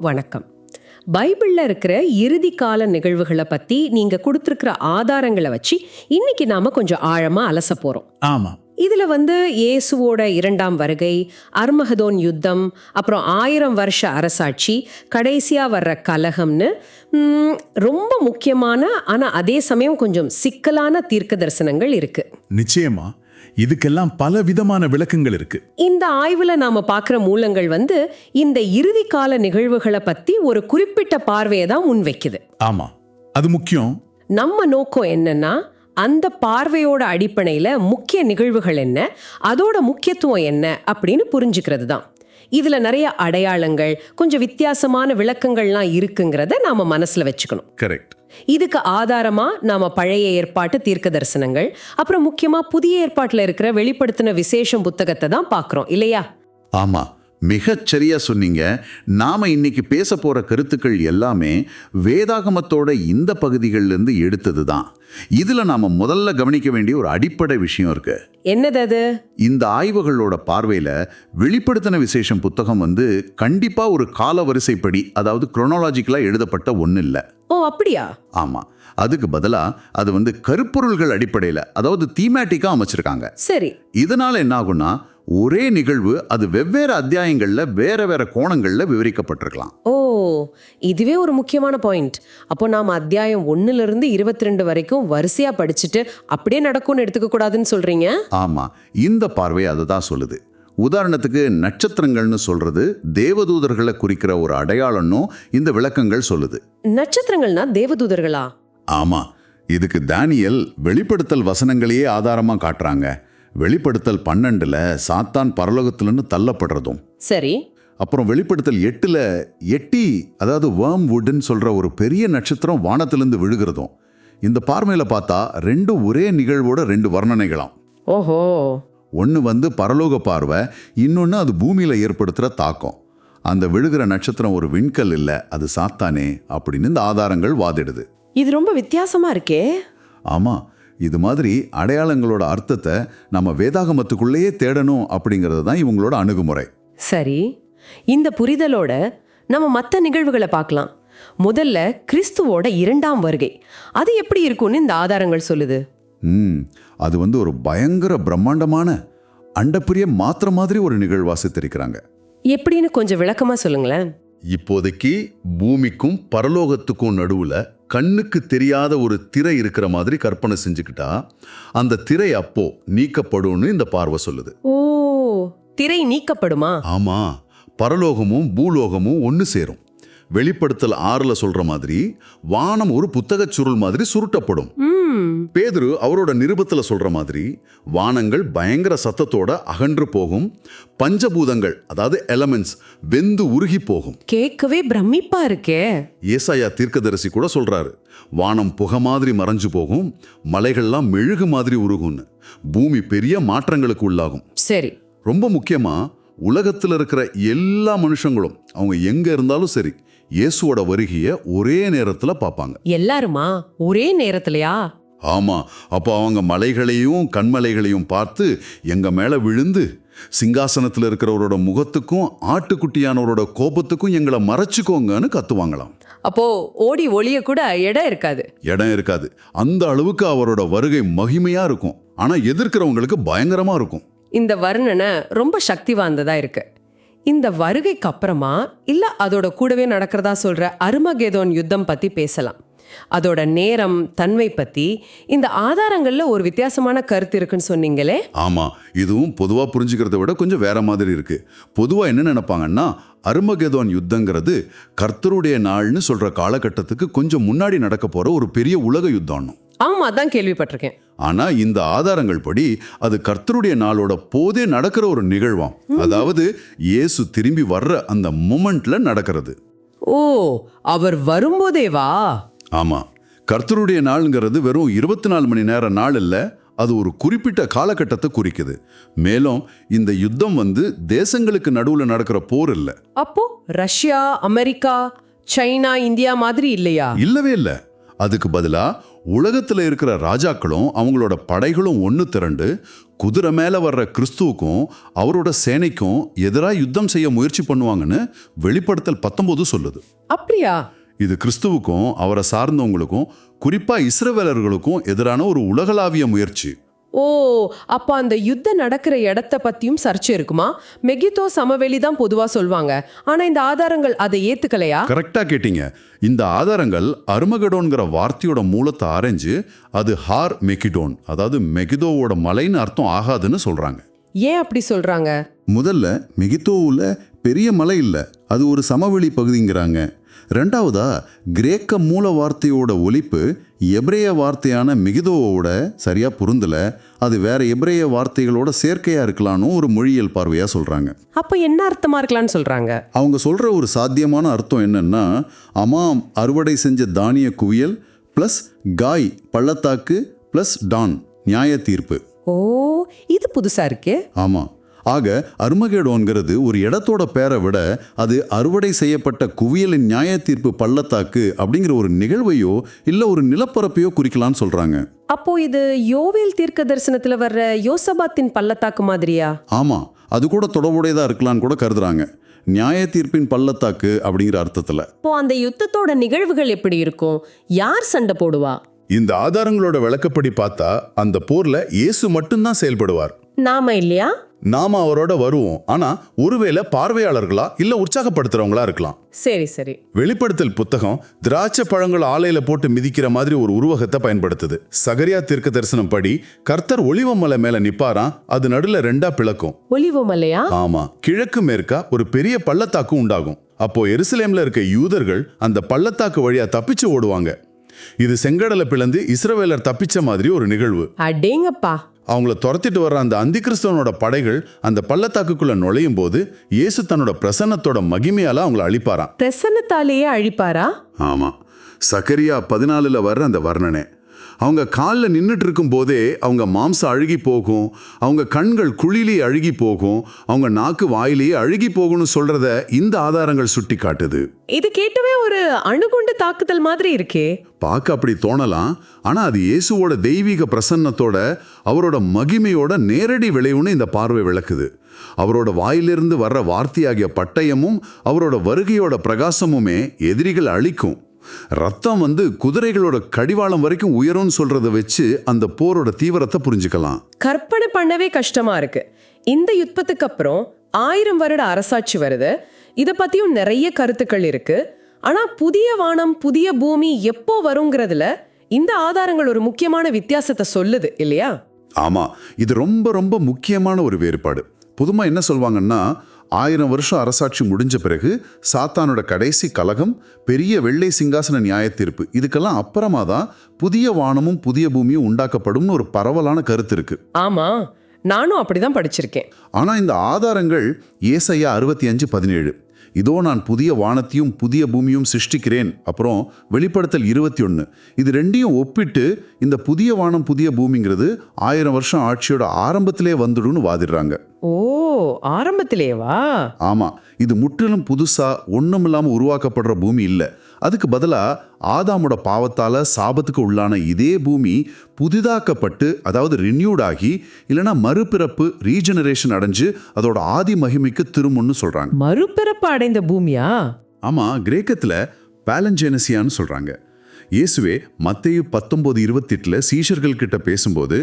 வணக்கம். பைபிள்ல இருக்கிற இறுதி கால நிகழ்வுகளை பத்தி நீங்க கொடுத்திருக்கிற ஆதாரங்களை வச்சு இன்னைக்கு நாம கொஞ்சம் ஆழமா அலச போறோம். ஆமா. இதுல வந்து இயேசுவோட இரண்டாம் வருகை அர்மகதோன் யுத்தம் அப்புறம் ஆயிரம் வருஷ அரசாட்சி கடைசியா வர்ற கலகம்னு ரொம்ப முக்கியமான ஆனா அதே சமயம் கொஞ்சம் சிக்கலான தீர்க்க தரிசனங்கள் இருக்கு. நிச்சயமா. இதுக்கெல்லாம் பல விதமான விளக்கங்கள் இருக்கு. இந்த ஆய்வுல நாம பார்க்குற மூலங்கள் வந்து இந்த இறுதி கால நிகழ்வுகளை பத்தி ஒரு குறிப்பிட்ட பார்வையை தான் முன்வைக்குது. ஆமா. அது முக்கியம். நம்ம நோக்கம் என்னன்னா அந்த பார்வையோட அடிப்படையில முக்கிய நிகழ்வுகள் என்ன அதோட முக்கியத்துவம் என்ன அப்படின்னு புரிஞ்சுக்கிறது தான். இதுல நிறைய அடையாளங்கள் கொஞ்சம் வித்தியாசமான விளக்கங்கள்லாம் இருக்குங்கிறத நாம மனசுல வச்சுக்கணும். கரெக்ட் இதுக்கு ஆதாரமா நாம பழைய ஏற்பாட்டு தீர்க்க தரிசனங்கள் அப்புறம் முக்கியமா புதிய ஏற்பாட்டுல இருக்கிற வெளிப்படுத்தின விசேஷம் புத்தகத்தை தான் பார்க்கறோம் இல்லையா? ஆமா. மிகச் சரியா சொன்னீங்க. நாம இன்னைக்கு பேச போற கருத்துக்கள் எல்லாமே வேதாகமத்தோட இந்த பகுதிகள்ல இருந்து எடுத்தது தான் இதுல நாம முதல்ல கவனிக்க வேண்டிய ஒரு அடிப்படை விஷயம் இருக்கு. என்னது அது? இந்த ஆய்வுகளோட பார்வையில வெளிப்படுத்தின விசேஷம் புத்தகம் வந்து கண்டிப்பா ஒரு கால வரிசைப்படி அதாவது குரோனாலஜிக்கலா எழுதப்பட்ட ஒண்ணு இல்லை. ஓ அப்படியா? ஆமா. அதுக்கு பதிலா அது வந்து கருப்பொருள்கள் அடிப்படையில அதாவது தீமேட்டிக்கா அமைச்சிருக்காங்க. சரி. இதனால என்ன ஆகும்னா ஒரே நிகழ்வு அது வெவ்வேறு அத்தியாயங்கள்ல வேற வேற கோணங்கள்ல விவரிக்கப்பட்டிருக்கலாம். ஓ இதுவே ஒரு முக்கியமான பாயிண்ட். அப்போ நாம அத்தியாயம் ஒண்ணுல இருந்து இருபத்தி ரெண்டு வரைக்கும் வரிசையா படிச்சுட்டு அப்படியே நடக்கும்னு எடுத்துக்க கூடாதுன்னு சொல்றீங்க? ஆமா இந்த பார்வை அதை தான் சொல்லுது. உதாரணத்துக்கு நட்சத்திரங்கள்னு சொல்றது தேவதூதர்களை குறிக்கிற ஒரு அடையாளம்னும் இந்த விளக்கங்கள் சொல்லுது. நட்சத்திரங்கள்னா தேவதூதர்களா? ஆமா இதுக்கு தானியல் வெளிப்படுத்தல் வசனங்களையே ஆதாரமா காட்டுறாங்க. வெளிப்படுத்தல் பன்னெண்டுல சாத்தான் பரலோகத்திலிருந்து தள்ளப்படுறதும். சரி. அப்புறம் வெளிப்படுத்தல் எட்டுல எட்டி அதாவது வேர்ம் வுட்னு சொல்ற ஒரு பெரிய நட்சத்திரம் வானத்திலிருந்து விழுகிறதும். இந்த பார்வையில பார்த்தா ரெண்டும் ஒரே நிகழ்வோட ரெண்டு வர்ணனைகளாம். ஓஹோ. ஒன்று வந்து பரலோக பார்வை இன்னொன்று அது பூமியில் ஏற்படுத்துகிற தாக்கம். அந்த விழுகிற நட்சத்திரம் ஒரு விண்கல் இல்லை அது சாத்தானே அப்படின்னு இந்த ஆதாரங்கள் வாதிடுது. இது ரொம்ப வித்தியாசமா இருக்கே. ஆமாம் இது மாதிரி அடையாளங்களோட அர்த்தத்தை நம்ம வேதாகமத்துக்குள்ளேயே தேடணும் அப்படிங்கிறது தான் இவங்களோட அணுகுமுறை. சரி இந்த புரிதலோட நம்ம மற்ற நிகழ்வுகளை பார்க்கலாம். முதல்ல கிறிஸ்துவோட இரண்டாம் வருகை. அது எப்படி இருக்கும்னு இந்த ஆதாரங்கள் சொல்லுது? ம் அது வந்து ஒரு பயங்கர பிரம்மாண்டமான அண்டப்பிரிய மாத்திர மாதிரி ஒரு நிகழ்வா சித்தரிக்கிறாங்க எப்படின்னு கொஞ்சம் விளக்கமா சொல்லுங்களேன். இப்போதைக்கு பூமிக்கும் பரலோகத்துக்கும் நடுவுல கண்ணுக்கு தெரியாத ஒரு திரை இருக்கிற மாதிரி கற்பனை செஞ்சுக்கிட்டா அந்த திரை அப்போ நீக்கப்படும்னு இந்த பார்வை சொல்லுது. ஓ திரை நீக்கப்படுமா? ஆமா பரலோகமும் பூலோகமும் ஒன்று சேரும். வெளிப்படுத்தல் ஆறுல சொல்ற மாதிரி வானம் ஒரு புத்தகச் சுருள் மாதிரி சுருட்டப்படும். பேதுரு அவரோட நிருபத்துல சொல்ற மாதிரி வானங்கள் பயங்கர சத்தத்தோட அகன்று போகும். பஞ்சபூதங்கள் அதாவது எலமெண்ட்ஸ் வெந்து உருகி போகும். கேட்கவே பிரமிப்பா இருக்கே. ஏசாயா தீர்க்கதரிசி கூட சொல்றாரு வானம் புகை மாதிரி மறைஞ்சு போகும் மலைகள்லாம் மெழுகு மாதிரி உருகும்னு. பூமி பெரிய மாற்றங்களுக்கு உள்ளாகும். சரி. ரொம்ப முக்கியமா உலகத்தில் இருக்கிற எல்லா மனுஷங்களும் அவங்க எங்க இருந்தாலும் சரி இயேசுவோட வருகையை ஒரே நேரத்தில் பார்ப்பாங்க. எல்லாருமா? ஒரே நேரத்திலயா? ஆமா. அப்போ அவங்க மலைகளையும் கண்மலைகளையும் பார்த்து எங்க மேல விழுந்து சிங்காசனத்தில் இருக்கிறவரோட முகத்துக்கும் ஆட்டுக்குட்டியானவரோட கோபத்துக்கும் எங்களை மறைச்சுக்கோங்கன்னு கத்துவாங்களாம். அப்போ ஓடி ஒளிய கூட இடம் இருக்காது. இடம் இருக்காது. அந்த அளவுக்கு அவரோட வருகை மகிமையா இருக்கும். ஆனா எதிர்க்கிறவங்களுக்கு பயங்கரமா இருக்கும். இந்த வர்ணனை ரொம்ப சக்தி வாய்ந்ததா இருக்கு. இந்த வருகைக்கு அப்புறமா இல்ல அதோட கூடவே நடக்கிறதா சொல்ற அருமகேதோன் யுத்தம் பத்தி பேசலாம். அதோட நேரம் தன்மை பத்தி இந்த ஆதாரங்கள்ல ஒரு வித்தியாசமான கருத்து இருக்குன்னு சொன்னீங்களே? ஆமா இதுவும் பொதுவா புரிஞ்சுக்கிறத விட கொஞ்சம் வேற மாதிரி இருக்கு. பொதுவா என்ன நினைப்பாங்கன்னா அருமகேதோன் யுத்தங்கிறது கர்த்தருடைய நாள்னு சொல்ற காலகட்டத்துக்கு கொஞ்சம் முன்னாடி நடக்க போற ஒரு பெரிய உலக யுத்தம்னு. ஆமா அதான் கேள்விப்பட்டிருக்கேன். ஆனா இந்த ஆதாரங்கள் படி அது கர்த்தருடைய நாளோட போதே நடக்கிற ஒரு நிகழ்வாம். அதாவது இயேசு திரும்பி வர்ற அந்த மொமெண்ட்ல நடக்கிறது. ஓ அவர் வரும்போதே வா? ஆமா. கர்த்தருடைய நாளுங்கிறது வெறும் இருபத்தி நாலு மணி நேர நாள் இல்ல அது ஒரு குறிப்பிட்ட காலகட்டத்தை குறிக்குது. மேலும் இந்த யுத்தம் வந்து தேசங்களுக்கு நடுவுல நடக்கிற போர் இல்ல. அப்போ ரஷ்யா அமெரிக்கா சைனா இந்தியா மாதிரி இல்லையா? இல்லவே இல்ல. அதுக்கு பதிலா உலகத்துல இருக்கிற ராஜாக்களும் அவங்களோட படைகளும் ஒன்று திரண்டு குதிரை மேல வர்ற கிறிஸ்துவுக்கும் அவரோட சேனைக்கும் எதிராக யுத்தம் செய்ய முயற்சி பண்ணுவாங்கன்னு வெளிப்படுத்தல் பத்தொன்பது சொல்லுது. அப்படியா? இது கிறிஸ்துவுக்கும் அவரை சார்ந்தவங்களுக்கும் குறிப்பா இஸ்ரவேலர்களுக்கும் எதிரான ஒரு உலகளாவிய முயற்சி. ஓ அப்ப அந்த யுத்தம் நடக்கிற இடத்த பத்தியும் சர்ச்சை இருக்குமா? மெகிதோ சமவெளி தான் பொதுவா சொல்வாங்க. ஆனா இந்த ஆதாரங்கள் அதை ஏத்துக்கலையா? கரெக்டா கேட்டீங்க. இந்த ஆதாரங்கள் அருமகடோன்கிற வார்த்தையோட மூலத்தை ஆராய்ஞ்சு அது ஹார் மெகிடோன் அதாவது மெகிதோவோட மலைன்னு அர்த்தம் ஆகாதுன்னு சொல்றாங்க. ஏன் அப்படி சொல்றாங்க? முதல்ல மெகிதோவில் பெரிய மலை இல்லை அது ஒரு சமவெளி பகுதிங்கிறாங்க. ரெண்டாவதா கிரேக்க மூல வார்த்தையோட ஒலிப்பு எபிரேய வார்த்தையான மிகிதோவோட சரியா பொருந்தல அது வேற எபிரேய வார்த்தைகளோட சேர்க்கையா இருக்கலாம்னு ஒரு மொழியியல் பார்வையா சொல்றாங்க. அப்ப என்ன அர்த்தமா இருக்கலாம்னு சொல்றாங்க? அவங்க சொல்ற ஒரு சாத்தியமான அர்த்தம் என்னன்னா அமாம் அறுவடை செஞ்ச தானிய குவியல் ப்ளஸ் காய் பள்ளத்தாக்கு ப்ளஸ் டான் நியாய தீர்ப்பு ஓ இது புதுசா இருக்கே? ஆமாம் ஆக அருமகேடோன்கிறது ஒரு இடத்தோட பேரை விட அது அறுவடை செய்யப்பட்ட குவியலின் நியாய தீர்ப்பு பள்ளத்தாக்கு அப்படிங்கிற ஒரு நிகழ்வையோ இல்லை ஒரு நிலப்பரப்பையோ குறிக்கலாம்னு சொல்றாங்க. அப்போ இது யோவேல் தீர்க்க தரிசனத்துல வர்ற யோசபாத்தின் பள்ளத்தாக்கு மாதிரியா? ஆமாம் அது கூட தொடர்புடையதாக இருக்கலாம்னு கூட கருதுறாங்க. நியாய தீர்ப்பின் பள்ளத்தாக்கு அப்படிங்கிற அர்த்தத்தில். இப்போ அந்த யுத்தத்தோட நிகழ்வுகள் எப்படி இருக்கும்? யார் சண்டை போடுவா? இந்த ஆதாரங்களோட விளக்கப்படி பார்த்தா அந்த போர்ல இயேசு மட்டும்தான் செயல்படுவார். நாம இல்லையா? நாம அவரோட வருவோம். ஆனா ஒருவேளை பார்வையாளர்களா இல்ல உற்சாகப்படுத்துறவங்களா இருக்கலாம். சரி சரி. வெளிப்படுத்தல் புத்தகம் திராட்சை பழங்கள் ஆலையில போட்டு மிதிக்கிற மாதிரி ஒரு உருவகத்தை பயன்படுத்துது. சகரியா தீர்க்க தரிசனம் படி கர்த்தர் ஒளிவமலை மேல நிப்பாராம் அது நடுல ரெண்டா பிளக்கும். ஒலிவு மலையா? ஆமா. கிழக்கு மேற்கா ஒரு பெரிய பள்ளத்தாக்கு உண்டாகும். அப்போ எருசலேம்ல இருக்க யூதர்கள் அந்த பள்ளத்தாக்கு வழியா தப்பிச்சு ஓடுவாங்க. இது செங்கடலை பிளந்து இஸ்ரவேலர் தப்பிச்ச மாதிரி ஒரு நிகழ்வு. அடேங்கப்பா. அவங்கள துரத்திட்டு வர்ற அந்த அந்திகிறிஸ்தவனோட படைகள் அந்த பள்ளத்தாக்குக்குள்ள நுழையும் போது இயேசு தன்னோட பிரசன்னத்தோட மகிமையால அவங்கள அழிப்பாராம். பிரசன்னத்தாலேயே அழிப்பாரா? ஆமாம் சக்கரியா பதினாலில் வர்ற அந்த வர்ணனை. அவங்க காலில் நின்றுட்டு இருக்கும் போதே அவங்க மாம்சம் அழுகி போகும் அவங்க கண்கள் குழிலே அழுகி போகும் அவங்க நாக்கு வாயிலேயே அழுகி போகும்னு சொல்றத இந்த ஆதாரங்கள் சுட்டி காட்டுது இது கேட்டவே ஒரு அணுகுண்டு தாக்குதல் மாதிரி இருக்கே. பார்க்க அப்படி தோணலாம் ஆனால் அது இயேசுவோட தெய்வீக பிரசன்னத்தோட அவரோட மகிமையோட நேரடி விளைவுன்னு இந்த பார்வை விளக்குது. அவரோட வாயிலிருந்து வர்ற வார்த்தையாகிய பட்டயமும் அவரோட வருகையோட பிரகாசமுமே எதிரிகள் அழிக்கும். ரத்தம் வந்து குதிரைகளோட கடிவாளம் வரைக்கும் உயரும்னு சொல்றத வச்சு அந்த போரோட தீவிரத்தை புரிஞ்சுக்கலாம். கற்பனை பண்ணவே கஷ்டமா இருக்கு. இந்த யுத்தத்துக்கு அப்புறம் ஆயிரம் வருட அரசாட்சி வருது. இத பத்தியும் நிறைய கருத்துக்கள் இருக்கு. ஆனா புதிய வானம் புதிய பூமி எப்போ வருங்கிறதுல இந்த ஆதாரங்கள் ஒரு முக்கியமான வித்தியாசத்தை சொல்லுது இல்லையா? ஆமா இது ரொம்ப ரொம்ப முக்கியமான ஒரு வேறுபாடு. பொதுமா என்ன சொல்வாங்கன்னா ஆயிரம் வருஷம் அரசாட்சி முடிஞ்ச பிறகு சாத்தானோட கடைசி கலகம் பெரிய வெள்ளை சிங்காசன நியாய தீர்ப்பு இதுக்கெல்லாம் அப்புறமா தான் புதிய வானமும் புதிய பூமியும் உண்டாக்கப்படும்னு ஒரு பரவலான கருத்து இருக்கு. ஆமா நானும் அப்படிதான் படிச்சிருக்கேன். ஆனா இந்த ஆதாரங்கள் ஏசையா அறுபத்தி அஞ்சு பதினேழு. இதோ நான் புதிய வானத்தையும் புதிய பூமியும் சிருஷ்டிக்கிறேன். அப்புறம் வெளிப்படுத்தல் இருபத்தி ஒன்று இது ரெண்டையும் ஒப்பிட்டு இந்த புதிய வானம் புதிய பூமிங்கிறது ஆயிரம் வருஷம் ஆட்சியோட ஆரம்பத்திலே வந்துடும்னு வாதிடுறாங்க. ஓ ஆரம்பத்திலேவா? ஆமா. இது முற்றிலும் புதுசா ஒண்ணும் இல்லாம உருவாக்கப்படுற பூமி இல்லை. அதுக்கு பதிலா ஆதாமோட பாவத்தால சாபத்துக்கு உள்ளான இதே பூமி புதிதாக்கப்பட்டு அதாவது ரினியூட் ஆகி இல்லைன்னா மறுபிறப்பு ரீஜெனரேஷன் அடைஞ்சு அதோட ஆதி மகிமைக்கு திரும்பும்னு சொல்றாங்க. மறுபிறப்பு அடைந்த பூமியா? ஆமா கிரேக்கத்துல பேலஞ்சேனசியான்னு சொல்றாங்க. இயேசுவே மத்தேயு பத்தொன்பது இருபத்தெட்டுல சீஷர்கள் கிட்ட பேசும்போது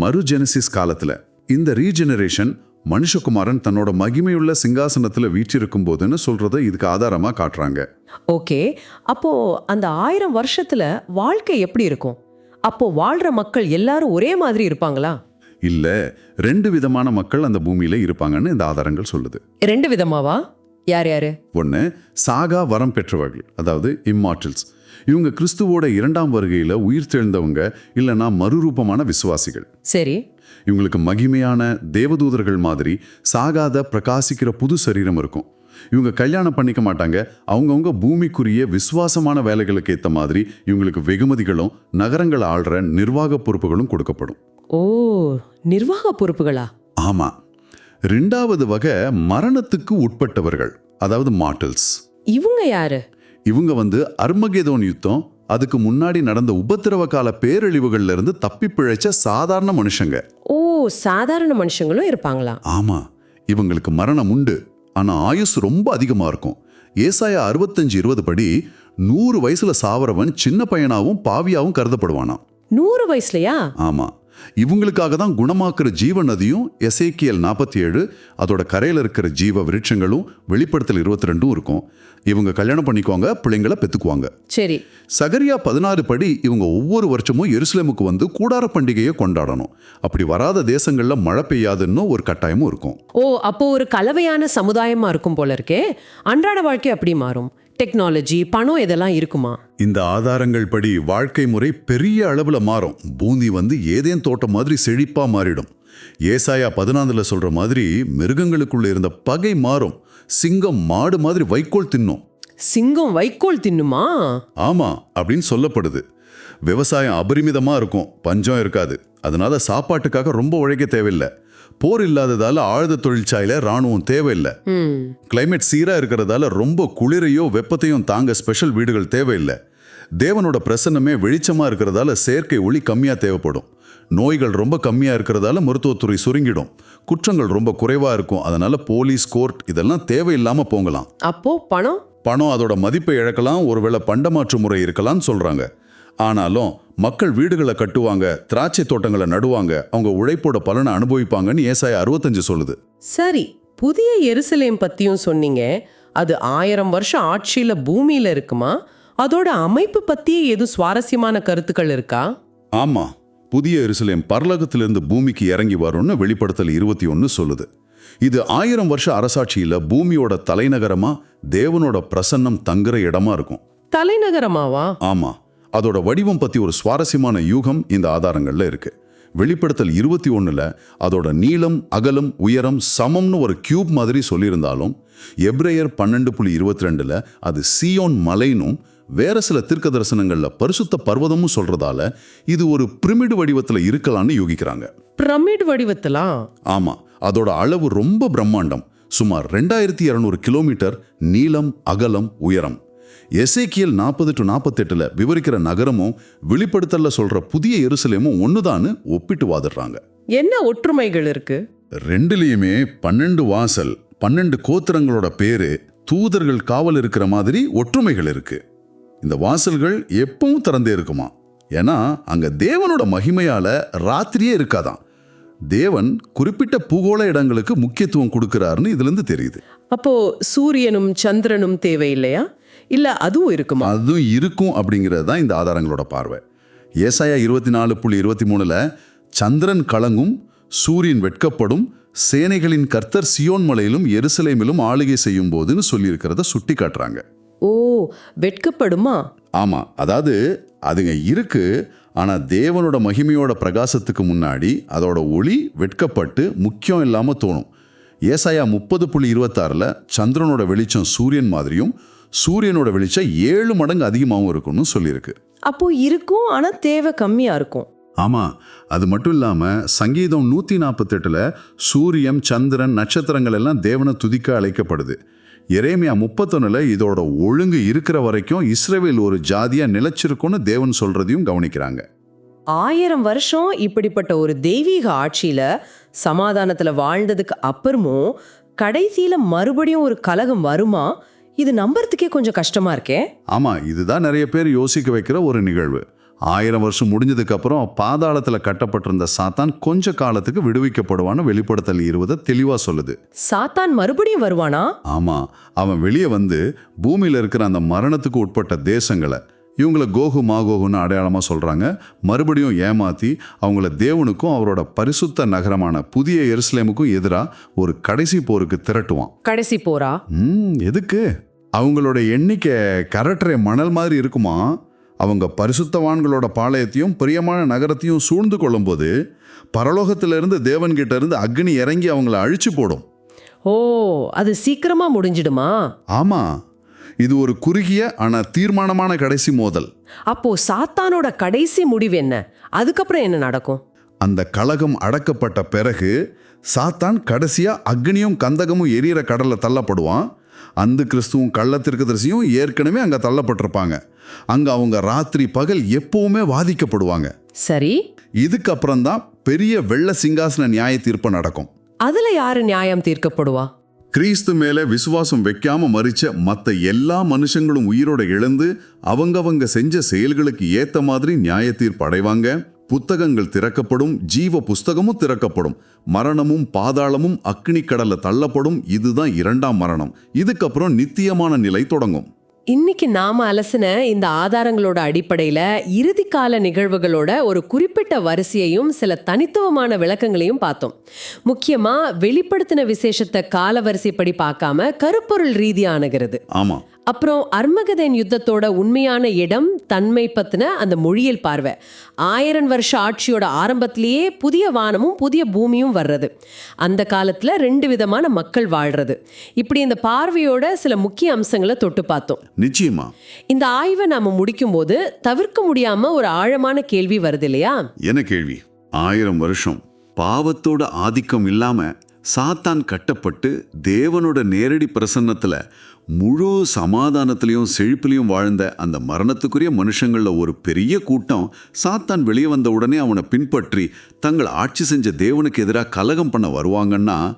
மறுஜெனசிஸ் காலத்துல இந்த ரீஜெனரேஷன் மனுஷகுமாரன் தன்னோட மகிமையுள்ள சிங்காசனத்துல வீற்றிருக்கும் போதுன்னு சொல்றத இதுக்கு ஆதாரமா காட்டுறாங்க. ஓகே. அப்போ அந்த ஆயிரம் வருஷத்துல வாழ்க்கை எப்படி இருக்கும்? அப்போ வாழ்ற மக்கள் எல்லாரும் ஒரே மாதிரி இருப்பாங்களா? இல்ல ரெண்டு விதமான மக்கள் அந்த பூமியில இருப்பாங்கன்னு இந்த ஆதாரங்கள் சொல்லுது. ரெண்டு விதமாவா? யார் யாரு? ஒன்று சாகா வரம் பெற்றவர்கள் அதாவது இம்மார்டல்ஸ். இவங்க கிறிஸ்துவோட இரண்டாம் வருகையில உயிர் தெழுந்தவங்க இல்லைன்னா மறுரூபமான விசுவாசிகள். சரி. இவங்களுக்கு மகிமையான தேவதூதர்கள் மாதிரி சாகாத பிரகாசிக்கிற புது சரீரம் இருக்கும். இவங்க கல்யாணம் பண்ணிக்க மாட்டாங்க. அவங்கவுங்க பூமிக்குரிய விசுவாசமான வேலைகளுக்கு ஏற்ற மாதிரி இவங்களுக்கு வெகுமதிகளும் நகரங்களை ஆள்ற நிர்வாக பொறுப்புகளும் கொடுக்கப்படும். ஓ நிர்வாக பொறுப்புகளா? ஆமா. ரெண்டாவது வகை மரணத்துக்கு உட்பட்டவர்கள் அதாவது மார்டல்ஸ் இவங்க யாரு? இவங்க வந்து அர்மகேதோன் யுத்தம் அதுக்கு முன்னாடி நடந்த உபத்திரவ கால பேரழிவுகள்ல இருந்து தப்பி பிழைச்ச சாதாரண மனுஷங்க. ஓ சாதாரண மனுஷங்களும் இருப்பாங்களா? ஆமா இவங்களுக்கு மரணம் உண்டு. ஆனா ஆயுஸ் ரொம்ப அதிகமா இருக்கும். ஏசாயா அறுபத்தஞ்சு இருபது படி நூறு வயசுல சாவரவன் சின்ன பையனாவும் பாவியாவும் கருதப்படுவானாம். நூறு வயசுலயா? ஆமா. இவங்களுக்காக தான் குணமாக்குற ஜீவ நதியும் எசேக்கியல் நாற்பத்தி ஏழு அதோட கரையில் இருக்கிற ஜீவ விருட்சங்களும் வெளிப்படுத்தல் இருபத்தி ரெண்டும் இருக்கும். இவங்க கல்யாணம் பண்ணிக்குவாங்க பிள்ளைங்களை பெத்துக்குவாங்க. சரி. சகரியா பதினாறு படி இவங்க ஒவ்வொரு வருஷமும் எருசலேமுக்கு வந்து கூடார பண்டிகையை கொண்டாடணும். அப்படி வராத தேசங்கள்ல மழை பெய்யாதுன்னு ஒரு கட்டாயமும் இருக்கும். ஓ அப்போ ஒரு கலவையான சமுதாயமா இருக்கும் போல இருக்கே. அன்றாட வாழ்க்கை அப்படி மாறும். டெக்னாலஜி பணம் இதெல்லாம் இருக்குமா? இந்த ஆதாரங்கள் படி வாழ்க்கை முறை பெரிய அளவுல மாறும். பூந்தி வந்து ஏதேன் தோட்டம் மாதிரி செழிப்பா மாறிடும். ஏசாயா பதினாந்துல சொல்ற மாதிரி மிருகங்களுக்குள்ள இருந்த பகை மாறும். சிங்கம் மாடு மாதிரி வைக்கோல் தின்னும். சிங்கம் வைக்கோல் தின்னுமா? ஆமா அப்படின்னு சொல்லப்படுது. விவசாயம் அபரிமிதமா இருக்கும். பஞ்சம் இருக்காது. அதனால சாப்பாட்டுக்காக ரொம்ப உழைக்க தேவையில்லை. போர் இல்லாததால ஆழ்ந்த தொழிற்சாலையில ராணுவம் தேவையில்லை. கிளைமேட் சீரா இருக்கிறதால ரொம்ப குளிரையோ வெப்பத்தையும் தாங்க ஸ்பெஷல் வீடுகள் தேவையில்லை. தேவனோட பிரசன்னமே வெளிச்சமா இருக்கிறதால செயற்கை ஒளி கம்மியா தேவைப்படும். நோய்கள் ரொம்ப கம்மியா இருக்கிறதால மருத்துவத்துறை சுருங்கிடும். குற்றங்கள் ரொம்ப குறைவா இருக்கும். அதனால போலீஸ் கோர்ட் இதெல்லாம் தேவையில்லாம போங்கலாம். அப்போ பணம்? பணம் அதோட மதிப்பை இழக்கலாம். ஒருவேளை பண்டமாற்று முறை இருக்கலாம்னு சொல்றாங்க. ஆனாலும் மக்கள் வீடுகளை கட்டுவாங்க திராட்சை தோட்டங்களை நடுவாங்க அவங்க உழைப்போட பலனை அனுபவிப்பாங்கன்னு ஏசாய அறுபத்தஞ்சு சொல்லுது. சரி புதிய எருசலேம் பத்தியும் சொன்னீங்க. அது ஆயிரம் வருஷம் ஆட்சியில பூமியில இருக்குமா? அதோட அமைப்பு பத்தி எதுவும் சுவாரஸ்யமான கருத்துக்கள் இருக்கா? ஆமா புதிய எருசலேம் பரலோகத்திலிருந்து பூமிக்கு இறங்கி வரும்னு வெளிப்படுத்தல் இருபத்தி ஒன்று சொல்லுது. இது ஆயிரம் வருஷ அரசாட்சியில பூமியோட தலைநகரமா தேவனோட பிரசன்னம் தங்குற இடமா இருக்கும். தலைநகரமாவா? ஆமா அதோட வடிவம் பத்தி ஒரு சுவாரஸ்யமான யூகம் இந்த ஆதாரங்கள்ல இருக்கு. வெளிப்படுத்தல் இருபத்தி ஒண்ணுல அதோட நீளம் அகலம் உயரம் சமம்னு ஒரு கியூப் மாதிரி சொல்லியிருந்தாலும் எப்ரேயர் பன்னெண்டு புள்ளி இருபத்தி ரெண்டுல அது சியோன் மலைனும் வேற சில தீர்க்க தரிசனங்கள்ல பரிசுத்த பர்வதமும் சொல்றதால இது ஒரு பிரமிடு வடிவத்துல இருக்கலாம்னு யூகிக்கிறாங்க. பிரமிட் வடிவத்திலா? ஆமா அதோட அளவு ரொம்ப பிரம்மாண்டம். சுமார் ரெண்டாயிரத்தி இருநூறு கிலோமீட்டர் நீளம் அகலம் உயரம். எசேக்கியல் நாற்பது டு நாற்பத்தெட்டுல விவரிக்கிற நகரமும் வெளிப்படுத்தல்ல சொல்ற புதிய எருசலேமும் ஒண்ணுதான்னு ஒப்பிட்டு வாதிடுறாங்க. என்ன ஒற்றுமைகள் இருக்கு? ரெண்டுலேயுமே பன்னெண்டு வாசல் பன்னெண்டு கோத்திரங்களோட பேரு தூதர்கள் காவல் இருக்கிற மாதிரி ஒற்றுமைகள் இருக்கு. இந்த வாசல்கள் எப்பவும் திறந்தே இருக்குமா? ஏன்னா அங்க தேவனோட மகிமையால ராத்திரியே இருக்காதாம் தேவன் குறிப்பிட்ட பூகோள இடங்களுக்கு முக்கியத்துவம் கொடுக்கிறாருன்னு இதுல இருந்து தெரியுது. அப்போ சூரியனும் சந்திரனும் தேவையில்லையா? இல்ல அதுவும் இருக்குமா? அதுவும் இருக்கும் அப்படிங்கிறது தான் இந்த ஆதாரங்களோட பார்வை. ஏசாயா இருபத்தி நாலு புள்ளி இருபத்தி மூணுல சந்திரன் கலங்கும் சூரியன் வெட்கப்படும் சேனைகளின் கர்த்தர் சியோன் மலையிலும் எருசலேமிலும் ஆளுகை செய்யும் போதுன்னு சொல்லியிருக்கிறத சுட்டி காட்டுறாங்க. ஓ வெட்கப்படுமா? ஆமா அதாவது அதுங்க இருக்கு ஆனா தேவனோட மகிமையோட பிரகாசத்துக்கு முன்னாடி அதோட ஒளி வெட்கப்பட்டு முக்கியம் இல்லாம தோணும். ஏசாயா முப்பது புள்ளி இருபத்தாறுல சந்திரனோட வெளிச்சம் சூரியன் மாதிரியும் சூரியனோட வெளிச்சம் ஏழு மடங்கு அதிகமாகவும் இருக்கும்னு சொல்லியிருக்கு. அப்போ இருக்கும் ஆனா தேவை கம்மியா இருக்கும். ஆமா அது மட்டும் இல்லாம சங்கீதம் நூத்தி நாற்பத்தெட்டுல சூரியன் சந்திரன் நட்சத்திரங்கள் எல்லாம் தேவனை துதிக்க அழைக்கப்படுது. எரேமியா முப்பத்தொன்னுல இதோட ஒழுங்கு இருக்கிற வரைக்கும் இஸ்ரவேல் ஒரு ஜாதியா நிலைச்சிருக்கும்னு தேவன் சொல்றதையும் கவனிக்கிறாங்க. ஆயிரம் வருஷம் இப்படிப்பட்ட ஒரு தெய்வீக ஆட்சியில சமாதானத்துல வாழ்ந்ததுக்கு அப்புறமும் கடைசியில மறுபடியும் ஒரு கலகம் வருமா? இது நம்புறதுக்கே கொஞ்சம் கஷ்டமா இருக்கே. ஆமா இதுதான் நிறைய பேர் யோசிக்க வைக்கிற ஒரு நிகழ்வு. ஆயிரம் வருஷம் முடிஞ்சதுக்கு அப்புறம் பாதாளத்துல கட்டப்பட்டிருந்த சாத்தான் கொஞ்ச காலத்துக்கு விடுவிக்கப்படுவான்னு வெளிப்படுத்தல் இருபதை தெளிவா சொல்லுது. சாத்தான் மறுபடியும் வருவானா? ஆமா அவன் வெளியே வந்து பூமியில இருக்கிற அந்த மரணத்துக்கு உட்பட்ட தேசங்களை இவங்கள கோகு மாகோகுன்னு அடையாளமா சொல்றாங்க. மறுபடியும் ஏமாத்தி அவங்கள தேவனுக்கும் அவரோட பரிசுத்த நகரமான புதிய எருசலேமுக்கும் எதிராக ஒரு கடைசி போருக்கு திரட்டுவான். கடைசி போரா? ம் எதுக்கு? அவங்களோட எண்ணிக்கை கரட்டரை மணல் மாதிரி இருக்குமா? அவங்க பரிசுத்தவான்களோட பாளையத்தையும் பிரியமான நகரத்தையும் சூழ்ந்து கொள்ளும்போது பரலோகத்திலிருந்து தேவன்கிட்ட இருந்து அக்னி இறங்கி அவங்கள அழிச்சு போடும். ஓ அது சீக்கிரமா முடிஞ்சிடுமா? ஆமா. இது ஒரு குறுகிய ஆனா தீர்மானமான கடைசி மோதல். அப்போ சாத்தானோட கடைசி முடிவு என்ன? அதுக்கப்புறம் என்ன நடக்கும்? அந்த கலகம் அடக்கப்பட்ட பிறகு சாத்தான் கடைசியா அக்னியும் கந்தகமும் எரியிற கடல்ல தள்ளப்படுவான். அந்த கிறிஸ்துவும் கள்ளத்திற்கதரிசியும் ஏற்கனவே அங்க தள்ளப்பட்டிருப்பாங்க. அங்க அவங்க ராத்திரி பகல் எப்பவுமே வாதிக்கப்படுவாங்க. சரி. இதுக்கப்புறம் தான் பெரிய வெள்ள சிங்காசன நியாய தீர்ப்பு நடக்கும். அதுல யாரு நியாயம் தீர்க்கப்படுவா? கிறிஸ்து மேலே விசுவாசம் வைக்காம மறிச்ச மற்ற எல்லா மனுஷங்களும் உயிரோட இழந்து அவங்கவங்க செஞ்ச செயல்களுக்கு ஏத்த மாதிரி நியாய அடைவாங்க புத்தகங்கள் திறக்கப்படும் ஜீவ புஸ்தகமும் திறக்கப்படும். மரணமும் பாதாளமும் அக்னி கடல்ல தள்ளப்படும். இதுதான் இரண்டாம் மரணம். இதுக்கப்புறம் நித்தியமான நிலை தொடங்கும். இன்னைக்கு நாம அலசின இந்த ஆதாரங்களோட அடிப்படையில இறுதி கால நிகழ்வுகளோட ஒரு குறிப்பிட்ட வரிசையையும் சில தனித்துவமான விளக்கங்களையும் பார்த்தோம். முக்கியமா வெளிப்படுத்தின விசேஷத்தை கால வரிசைப்படி பார்க்காம கருப்பொருள் ரீதியானுகிறது. ஆமா. அப்புறம் அர்மகதேன் யுத்தத்தோட உண்மையான இடம் தன்மை பத்தின அந்த மொழியல் பார்வை. ஆயிரம் வருஷ ஆட்சியோட ஆரம்பத்திலேயே புதிய வானமும் புதிய பூமியும் வர்றது. அந்த காலத்துல ரெண்டு விதமான மக்கள் வாழ்றது. இப்படி இந்த பார்வையோட சில முக்கிய அம்சங்களை தொட்டு பார்த்தோம். நிச்சயமா. இந்த ஆய்வை நாம முடிக்கும்போது தவிர்க்க முடியாம ஒரு ஆழமான கேள்வி வருது இல்லையா? என்ன கேள்வி? ஆயிரம் வருஷம் பாவத்தோட ஆதிக்கம் இல்லாம சாத்தான் கட்டப்பட்டு தேவனோட நேரடி பிரசன்னத்துல முழு சமாதானத்திலையும் செழிப்பிலையும் வாழ்ந்த அந்த மரணத்துக்குரிய மனுஷங்கள ஒரு பெரிய கூட்டம் சாத்தான் வெளியே வந்த உடனே அவனை பின்பற்றி தங்கள் ஆட்சி செஞ்ச தேவனுக்கு எதிராக கலகம் பண்ண வருவாங்கன்னா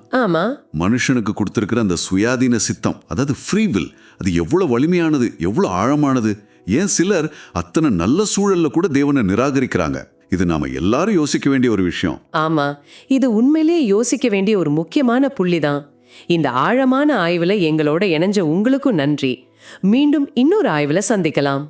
மனுஷனுக்கு கொடுத்திருக்கிற அந்த சுயாதீன சித்தம் அதாவது ஃப்ரீ வில் அது எவ்வளவு வலிமையானது எவ்வளவு ஆழமானது. ஏன் சிலர் அத்தனை நல்ல சூழல்ல கூட தேவனை நிராகரிக்கிறாங்க? இது நாம எல்லாரும் யோசிக்க வேண்டிய ஒரு விஷயம். ஆமா. இது உண்மையிலேயே யோசிக்க வேண்டிய ஒரு முக்கியமான புள்ளிதான். இந்த ஆழமான ஆய்வுல எங்களோட இணைஞ்ச உங்களுக்கும் நன்றி. மீண்டும் இன்னொரு ஆய்வுல சந்திக்கலாம்.